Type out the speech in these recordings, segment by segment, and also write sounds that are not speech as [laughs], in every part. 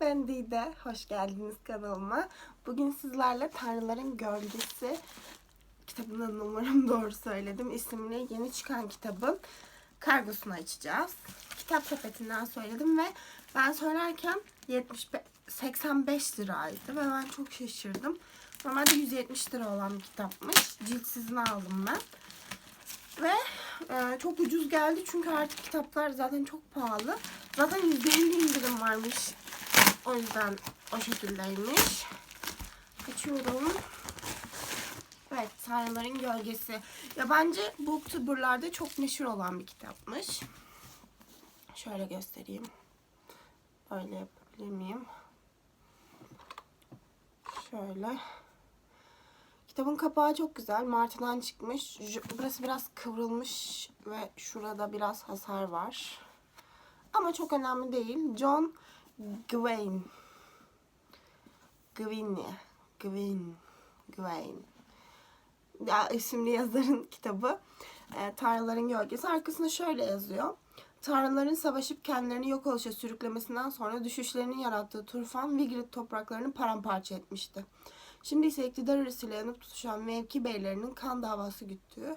Ben Dide. Hoş geldiniz kanalıma. Bugün sizlerle Tanrıların Gölgesi kitabının umarım doğru söyledim. isimli yeni çıkan kitabın kargosunu açacağız. Kitap sepetinden söyledim ve ben söylerken 75, 85 liraydı ve ben çok şaşırdım. Normalde 170 lira olan bir kitapmış. Ciltsizini aldım ben. Ve e, çok ucuz geldi çünkü artık kitaplar zaten çok pahalı. Zaten %50 indirim varmış. O yüzden o şekildeymiş. Açıyorum. Evet, Tanrıların Gölgesi. Yabancı booktuberlarda çok meşhur olan bir kitapmış. Şöyle göstereyim. Böyle yapabilir miyim? Şöyle. Kitabın kapağı çok güzel. Martıdan çıkmış. Burası biraz kıvrılmış ve şurada biraz hasar var. Ama çok önemli değil. John Gwain. Gwynne. Gwyn. Gwain. Ya, isimli yazarın [laughs] kitabı. E, Tanrıların Gölgesi. Arkasında şöyle yazıyor. Tanrıların savaşıp kendilerini yok oluşa sürüklemesinden sonra düşüşlerinin yarattığı turfan Vigrid topraklarını paramparça etmişti. Şimdi ise iktidar arasıyla yanıp tutuşan mevki beylerinin kan davası güttüğü,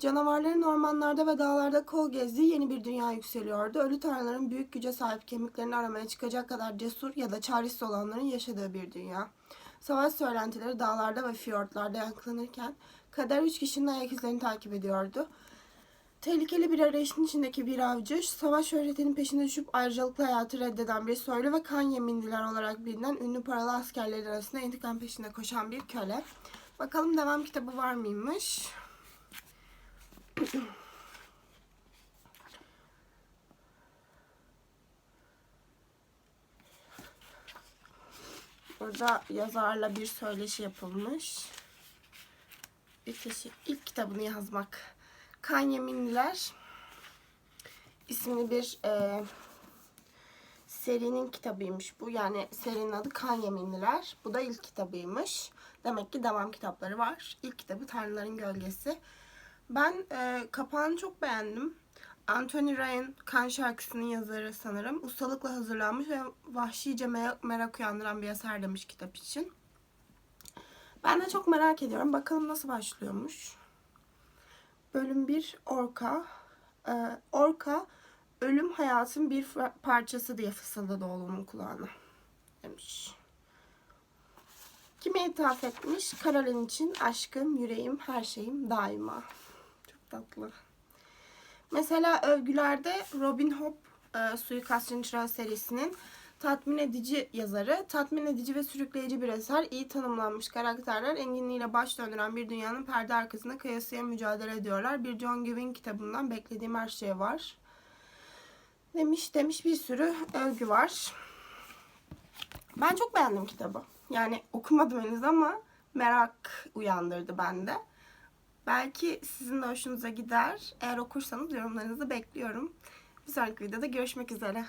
canavarların ormanlarda ve dağlarda kol gezdiği yeni bir dünya yükseliyordu. Ölü tanrıların büyük güce sahip kemiklerini aramaya çıkacak kadar cesur ya da çaresiz olanların yaşadığı bir dünya. Savaş söylentileri dağlarda ve fiyortlarda yankılanırken kader üç kişinin ayak izlerini takip ediyordu. Tehlikeli bir arayışın içindeki bir avcı, savaş şöhretinin peşine düşüp ayrıcalıklı hayatı reddeden bir soylu ve kan yeminliler olarak bilinen ünlü paralı askerler arasında intikam peşinde koşan bir köle. Bakalım devam kitabı var mıymış? Burada yazarla bir söyleşi yapılmış. Bir kişi ilk kitabını yazmak. Kan Yeminliler isimli bir e, serinin kitabıymış bu. Yani serinin adı Kan Yeminliler. Bu da ilk kitabıymış. Demek ki devam kitapları var. İlk kitabı Tanrıların Gölgesi. Ben e, kapağını çok beğendim. Anthony Ryan Kan şarkısının yazarı sanırım. Ustalıkla hazırlanmış ve vahşice merak, uyandıran bir eser demiş kitap için. Ben de çok merak ediyorum. Bakalım nasıl başlıyormuş. Bölüm 1 Orka. Ee, Orka ölüm hayatın bir parçası diye fısıldadı oğlunun kulağına. Demiş. Kime ithaf etmiş? Karolin için aşkım, yüreğim, her şeyim daima. Tatlı. Mesela övgülerde Robin Hood e, Suikastçının Çırağı serisinin tatmin edici yazarı, tatmin edici ve sürükleyici bir eser, iyi tanımlanmış karakterler enginliğiyle baş döndüren bir dünyanın perde arkasında kıyasıya mücadele ediyorlar. Bir John Gwynne kitabından beklediğim her şey var. Demiş demiş bir sürü övgü var. Ben çok beğendim kitabı. Yani okumadım henüz ama merak uyandırdı bende. Belki sizin de hoşunuza gider. Eğer okursanız yorumlarınızı bekliyorum. Bir sonraki videoda görüşmek üzere.